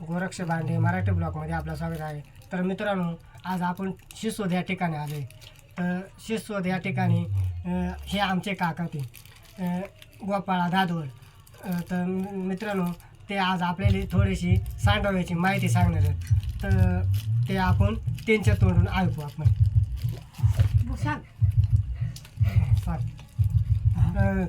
गोरक्ष भांडे मराठी ब्लॉकमध्ये आपलं स्वागत आहे. तर मित्रांनो आज आपण शिसोद या ठिकाणी आलो आहे तर शिसोद या ठिकाणी हे आमचे काका ते गोपाळा दादवड तर मित्रांनो ते आज आपल्याला थोडीशी सांडव्याची माहिती सांगणार आहेत. तर ते आपण त्यांच्या तोंडून ऐकू आपण. सॉरी अं,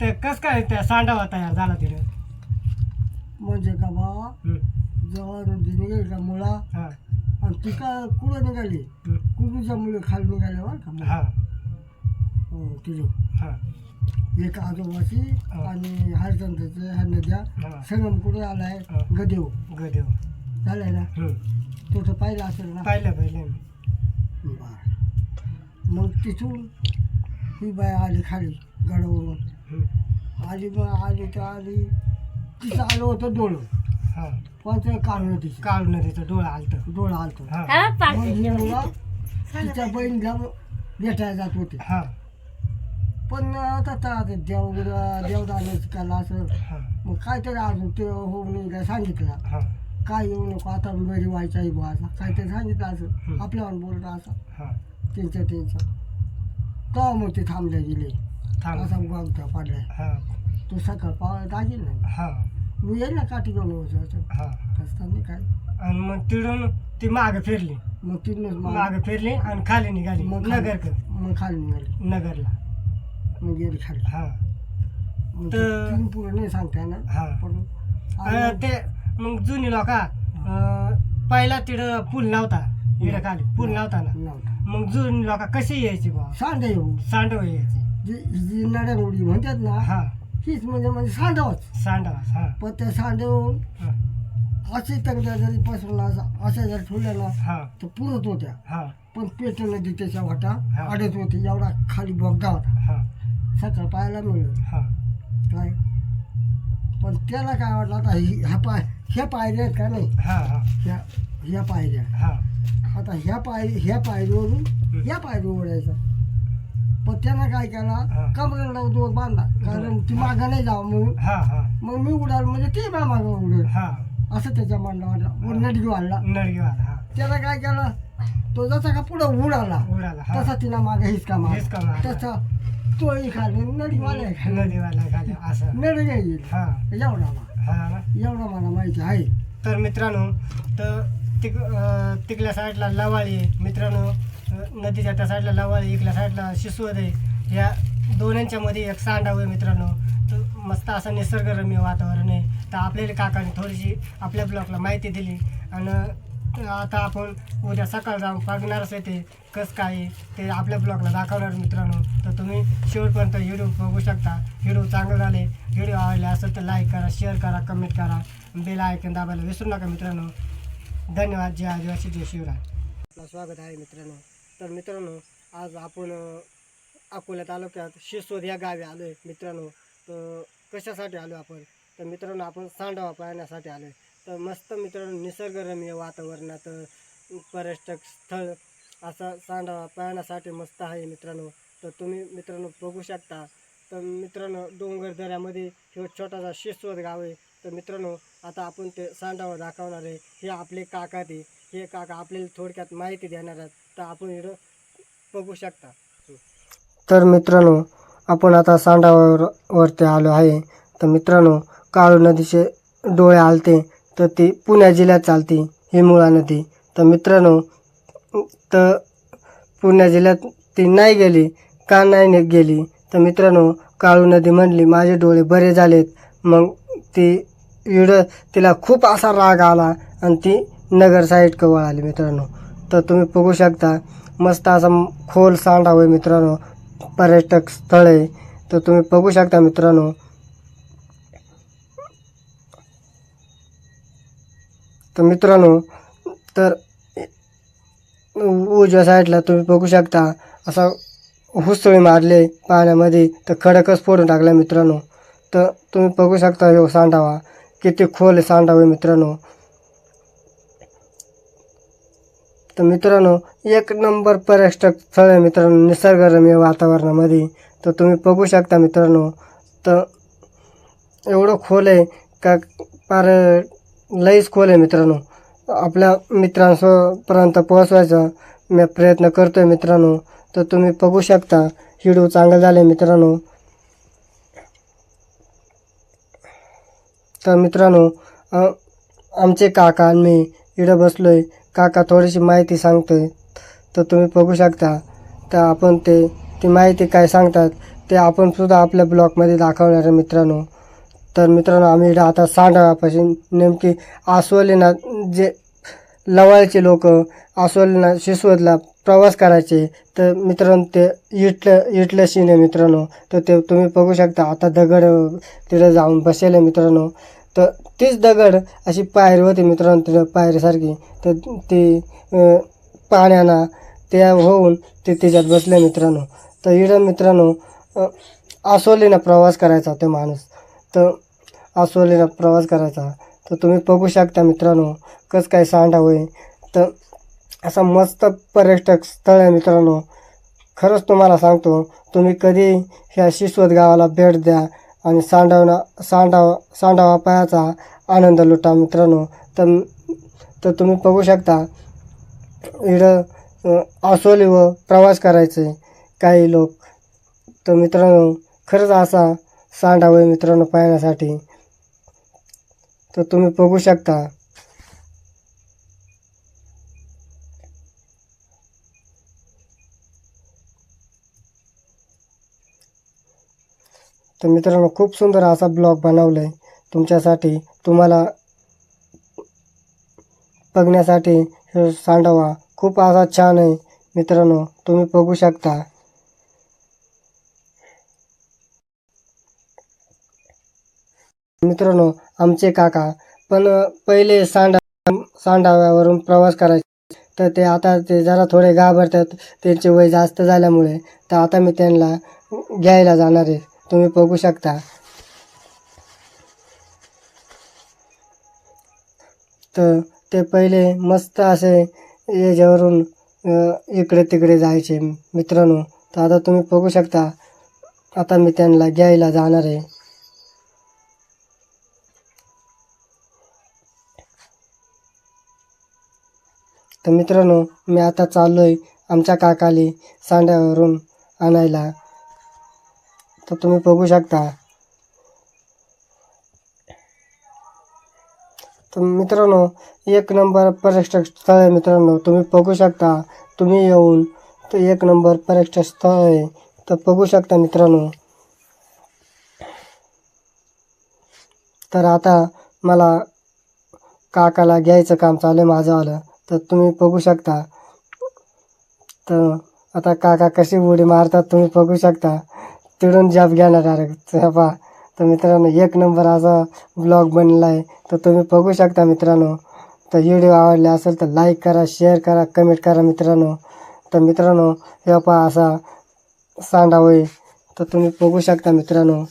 ते कसं काय त्या सांडावा तयार झाला तिथं? म्हणजे का बा हं, जेव्हा निघाली का मुळा आणि ती का कुठं निघाली? कुठूच्या मुळे खाली निघाले बरं का? मुळा. हां तिथे. हां. एक आजोबाची. आणि हरिचंद्राचे ह्या नद्या हां. संगम कुठे आलाय? हा. गदेव. गदेव. झालाय ना. तो तर पाहिलं असेल ना? पाहिलं पाहिलं. मी. बरं. मग तिथून ही बाय आली खाली गडावरून. आली मग आली तर आली. तिथं आलं होतं डोळं. हां. पण काढलं तिचं काढून नदीचं डोळं आलतं. डोळं आलतं. हां. मग ही मुलं तिच्या बहिणीला भेटायला जात होते. हां. पण आता देव देवदानाचं काला असं हां. मग काहीतरी अजून ते होऊन सांगितलं. हां. काय येऊ नको आता बरी व्हायचं आहे बुवा असं. काहीतरी सांगितलं असं. हं. आपल्यावर बोलत असं. हां. त्यांचं त्यांचं. तेव्हा मग ते थांबले गेले. थांब असा गावठा पडलाय. हां. तो सकाळ पावला दागेल ना हां. मी येईल ना काठी घेऊन होतो हां. असताना काय? आणि मग तिडून ती मागं फिरली. मग तिथूनच मग मागं फिरली आणि खाली निघाली. मग खाली- नगर मग खाली निघाली. नगरला. मग गेली खाली. हां. मग ते तर- तीन पुढे नाही सांगता ना हां. पण आणि ते मग जुनी लोक पहिला तिथं पूल नव्हता. इकडं खाली पूल नव्हता ना? नव्हता. मग जुनी लोक कशी यायची बा सांडे येऊ. सांडव यायची. जी जी नड्यामुडी म्हणतात ना हां. हीच म्हणजे म्हणजे सांडवच. सांडवास हां. पण त्या सांडवून हां. असे तंगड्या जरी पसरून असं अशा जर ठेवल्या ना हां. तर पुरत होत्या. हां. पण पेट नदी त्याच्या वाटा. हा. अडत होती एवढा खाली बोगदा होता. हां. सकाळ पाहायला मिळलं. हां. काय? पण त्याला काय वाटलं आता ही- ह्या पाय ह्या पायऱ्या आहेत का नाही? हां हां. ह्या ह्या पायऱ्या. हां. आता ह्या पाय ह्या पायरीवरून ह्या पायरीवर ओढायचं. पण त्यानं काय. केला? कमरेला दोन बांधला कारण ती मागं नाही जावं म्हणून. मग मी उडाल म्हणजे ते बा मागं उडेल. हां. असं त्याच्या आणला नडगीवाला हां. त्याला काय केलं? तो जसा का पुढं उडाला उडाला तसा तिला मागे हिसका मार. तसा तोही खाली नदीवाला खाली नदी येईल हां. एवढा मा हां. ना एवढा मला माहिती आहे. तर मित्रांनो तर तिक तिकल्या साईडला लवाळी मित्रांनो नदीच्या त्या साईडला लवाळी इकल्या साईडला शिसवद आहे. या दोन्यांच्यामध्ये एक सांडाव आहे मित्रांनो. तर मस्त असं निसर्गरम्य वातावरण आहे. तर आपल्याला काकाने थोडीशी आपल्या ब्लॉकला माहिती दिली. आणि आता आपण उद्या सकाळ जाऊन बघणारच आहे ते. कसं काय ते आपल्या ब्लॉगला दाखवणार मित्रांनो. तर तुम्ही शेवटपर्यंत व्हिडिओ बघू शकता. व्हिडिओ चांगले झाले व्हिडिओ आवडले असेल तर लाईक करा शेअर करा कमेंट करा. बेल आयकन दाबायला विसरू नका मित्रांनो. धन्यवाद. जय आदिवासी जय शिवराय. आपलं स्वागत आहे मित्रांनो. तर मित्रांनो आज आपण अकोला तालुक्यात शिसोद या गावी आलो आहे. मित्रांनो तर कशासाठी आलो आपण? तर मित्रांनो आपण सांडवा पाहण्यासाठी आलो आहे. तर मस्त मित्रांनो निसर्गरम्य वातावरणात पर्यटक स्थळ असा सांडवा पाहण्यासाठी मस्त आहे मित्रांनो. तर तुम्ही मित्रांनो बघू शकता. तर मित्रांनो डोंगर दऱ्यामध्ये हे छोटासा शिसोद गाव आहे. तर मित्रांनो आता आपण ते सांडावा दाखवणार आहे. हे आपले काका ते. हे काका आपल्याला थोडक्यात माहिती देणार आहेत. तर आपण इकडं बघू शकता. तर मित्रांनो आपण आता सांडावर वरती आलो आहे. तर मित्रांनो काळू नदीचे डोळे आलते तर ती पुण्या जिल्ह्यात चालते ही मुळा नदी. तर मित्रांनो तर पुण्या जिल्ह्यात ती नाही गेली का नाही गेली? तर मित्रांनो काळू नदी म्हणली माझे डोळे बरे झालेत. मग ती इड तिला खूप असा राग आला आणि ती नगर साईड वळाली मित्रांनो. तर तुम्ही बघू शकता मस्त असा खोल सांडा आहे मित्रांनो पर्यटक स्थळ. आहे तर तुम्ही बघू शकता मित्रांनो. तर मित्रांनो तर उजव्या साईडला तुम्ही बघू शकता असा हुसळी मारले पाण्यामध्ये तर खडकच फोडून टाकला मित्रांनो. तर तुम्ही बघू शकता हो सांडावा किती खोल सांडावे मित्रांनो. तर मित्रांनो एक नंबर पर्यटक स्थळ आहे मित्रांनो निसर्गरम्य वातावरणामध्ये. तर तुम्ही बघू शकता मित्रांनो तर एवढं खोल आहे का फार लईच खोल आहे मित्रांनो. आपल्या मित्रांसोपर्यंत पोहोचवायचा मी प्रयत्न करतोय मित्रांनो. तर तुम्ही बघू शकता व्हिडिओ चांगला झाले मित्रांनो. तर मित्रांनो आमचे काका आणि मी बसलो बसलोय. काका थोडीशी माहिती सांगतोय. तर तुम्ही बघू शकता. तर आपण ते ती माहिती काय सांगतात ते आपणसुद्धा आपल्या ब्लॉगमध्ये दाखवणार आहे मित्रांनो. तर मित्रांनो आम्ही इकडं आता सांडापाशी नेमकी आसवलीना जे लवाळचे लोक आसवलीना शिसवतला प्रवास करायचे. तर मित्रांनो ते इटलं इटलं सीन मित्रांनो. तर ते तुम्ही बघू शकता. आता दगड तिथं जाऊन बसेल मित्रांनो. तर तीच दगड अशी पायरी होती मित्रांनो तिथं पायरीसारखी. तर ती पाण्याना त्या होऊन ते त्याच्यात बसले मित्रांनो. तर इकडं मित्रांनो आसोलीनं प्रवास करायचा तो माणूस. तर आसोलीनं प्रवास करायचा. तर तुम्ही बघू शकता मित्रांनो कसं काय सांडा होय तर असं मस्त पर्यटक स्थळ आहे मित्रांनो. खरंच तुम्हाला सांगतो तुम्ही कधी ह्या शिश्वत गावाला भेट द्या. आणि सांडवणा सांडाव सांडावा पायाचा आनंद लुटा मित्रांनो. तर तर तुम्ही बघू शकता इकडं आसोली व प्रवास करायचे काही लोक. तर मित्रांनो खरंच असा सांडावं मित्रांनो पाहण्यासाठी. तर तुम्ही बघू शकता तर मित्रांनो खूप सुंदर असा ब्लॉग बनवला आहे तुमच्यासाठी तुम्हाला बघण्यासाठी सांडवा सांडावा. खूप असा छान आहे. मित्रांनो तुम्ही बघू शकता. मित्रांनो आमचे काका पण पहिले सांडा सांडाव्यावरून प्रवास करायचे. तर ते आता ते जरा थोडे घाबरतात. त्यांचे वय जास्त झाल्यामुळे. तर आता मी त्यांना घ्यायला जाणार आहे. तुम्ही बघू शकता. तर ते पहिले मस्त असे याच्यावरून इकडे तिकडे जायचे मित्रांनो. तर आता तुम्ही बघू शकता आता मी त्यांना घ्यायला जाणार आहे. तर मित्रांनो मी आता चाललो आहे आमच्या काकाली सांड्यावरून आणायला. तर तुम्ही बघू शकता. तर मित्रांनो एक नंबर पर्यटक स्थळ आहे मित्रांनो तुम्ही बघू शकता. तुम्ही येऊन तर एक नंबर पर्यटक स्थळ आहे तर बघू शकता मित्रांनो. तर आता मला काकाला घ्यायचं काम चालू आहे माझं आलं तर तुम्ही बघू शकता. तर आता काका कशी उडी मारतात तुम्ही बघू शकता. तिकडून जॉब घेणार डायरेक्ट पा तर मित्रांनो एक नंबर असा ब्लॉग बनला आहे तर तुम्ही बघू शकता मित्रांनो. तर व्हिडिओ आवडले असेल तर लाईक करा शेअर करा कमेंट करा मित्रांनो. तर मित्रांनो हे पहा असा सांडा होय तर तुम्ही बघू शकता मित्रांनो.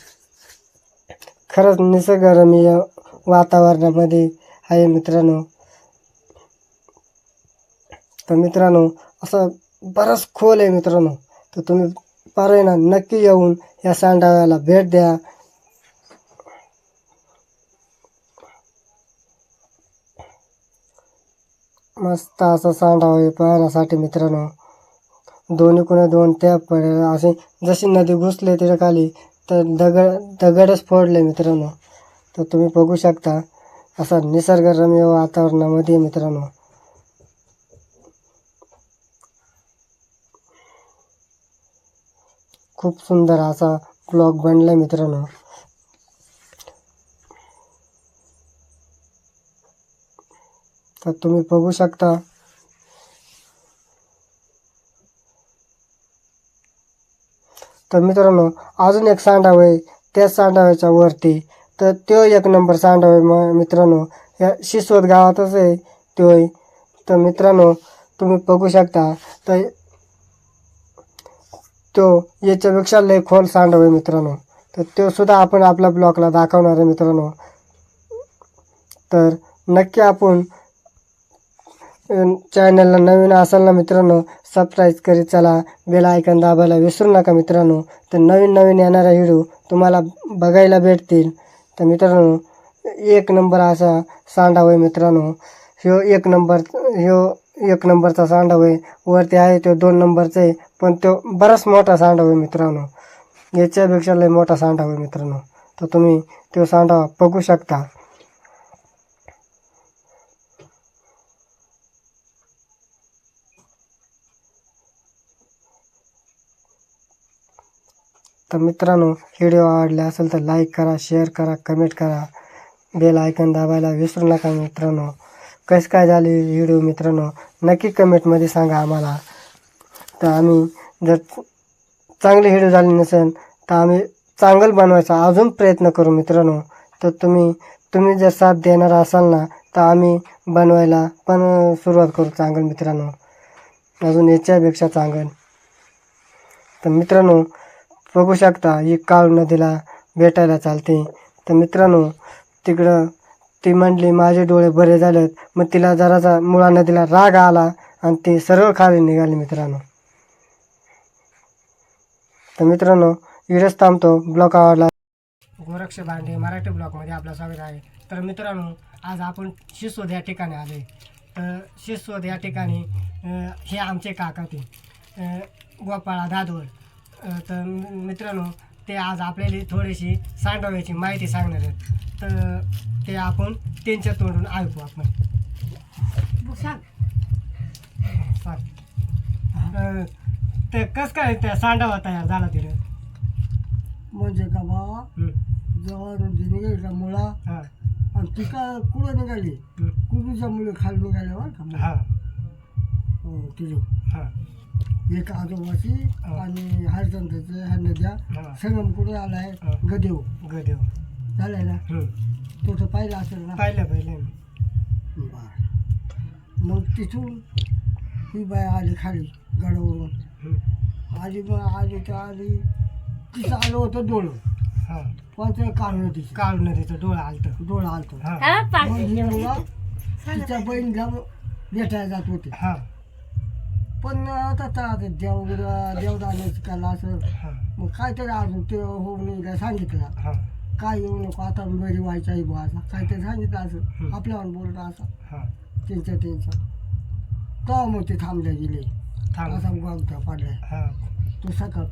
खरंच निसर्गरम्य वातावरणामध्ये आहे मित्रांनो. तर मित्रांनो असं बरंच खोल आहे मित्रांनो. तर तुम्ही पार नक्की येऊन या सांडाव्याला भेट द्या. मस्त असा सांडावा आहे पाहण्यासाठी मित्रांनो. दोन्ही कोणी दोन टॅप पडे. असे जशी नदी घुसले तिथे खाली तर दगड दगडच फोडले मित्रांनो. तर तुम्ही बघू शकता असा निसर्गरम्य वातावरणामध्ये मित्रांनो. खूप सुंदर असा ब्लॉग बनलाय मित्रांनो. तर तुम्ही बघू शकता. तर मित्रांनो अजून एक सांडावय आहे. त्याच सांडाव्याच्या वरती तर तो एक नंबर सांडाव आहे म मित्रांनो. या शिसवत गावातच आहे तो आहे. तर मित्रांनो तुम्ही बघू शकता. तर तो याच्यापेक्षा लय खोल सांडव आहे मित्रांनो. तर तो सुद्धा आपण आपल्या ब्लॉगला दाखवणार आहे मित्रांनो. तर नक्की आपण चॅनलला नवीन असाल ना मित्रांनो सबस्क्राईब करीत चला. बेल आयकन दाबायला विसरू नका मित्रांनो. तर नवीन नवीन येणारा व्हिडिओ तुम्हाला बघायला भेटतील. तर मित्रांनो एक नंबर असा सांडावं मित्रांनो. ह्यो एक नंबर ह्यो एक नंबरचा सांडा होय. वरती आहे तो दोन नंबरचा आहे. पण तो बराच मोठा सांडा आहे मित्रांनो. याच्यापेक्षा लय मोठा सांडा होय मित्रांनो. तर तुम्ही तो सांडा बघू शकता. तर मित्रांनो व्हिडिओ आवडला असेल तर लाईक करा शेअर करा कमेंट करा. बेल आयकन दाबायला विसरू नका मित्रांनो. कसं काय झाली व्हिडिओ मित्रांनो? नक्की कमेंटमध्ये सांगा आम्हाला. तर आम्ही जर चांगली व्हिडिओ झाली नसेल तर आम्ही चांगलं बनवायचा अजून प्रयत्न करू मित्रांनो. तर तुम्ही तुम्ही जर साथ देणार असाल ना तर आम्ही बनवायला पण सुरुवात करू चांगलं मित्रांनो. अजून याच्यापेक्षा चांगलं. तर मित्रांनो बघू शकता ही काळ नदीला भेटायला चालते. तर मित्रांनो तिकडं ती म्हणली माझे डोळे बरे झालेत. मग तिला जरासा मुळा नदीला राग आला आणि ती सरळ खाली निघाली मित्रांनो. तर मित्रांनो इकडेच थांबतो. ब्लॉक आवडला गोरक्ष भांडे मराठी ब्लॉकमध्ये आपलं स्वागत आहे. तर मित्रांनो आज आपण शिसोद या ठिकाणी आले तर शिसोद या ठिकाणी हे आमचे काका ते गोपाळा दादोळ. तर मित्रांनो ते आज आपल्याला थोडीशी सांडव्याची माहिती सांगणार आहेत. तर ते आपण त्यांच्या तोंडून ऐकू आपण. सांग. ते कसं काय त्या सांडावा तयार झाला तिथे? म्हणजे का बा जेव्हा नदी निघाली का मुळा हां. आणि ती का कुठं निघाली? कुठूच्या मुळे खाली निघाले बरं का मुळा. हां. हो, तिथं. हां. एक आजोबाची. आणि हरचंद्रचे ह्या नद्या संगम कुठे आलाय हो. गदेव. गदेव. झालाय ना. तो तर पाहिला असेल ना? पाहिलं पाहिलं. मी. बर. मग तिथून ही बाय आली खाली गडावरून. आली मग आली तर आली. तिचं आलं होतं डोळं. हां. पण ते काढलं तिचं काळू नदीचं डोळं आलतं. डोळं आलतं. तिच्या बहिणीला भेटायला जात होते. हां. पण आता देव देवदानाची कला असं. मग काहीतरी अजून ते होऊ नये काय सांगितलं. काय येऊ नको आता बरी व्हायचं आहे बुवा असं. काहीतरी सांगितलं असं. आपल्यावर बोलत असं. त्यांच्या त्यांच्या तेव्हा मग ते थांबल्या गेले. थांब. असा गावठा पडलाय. तो सकाळ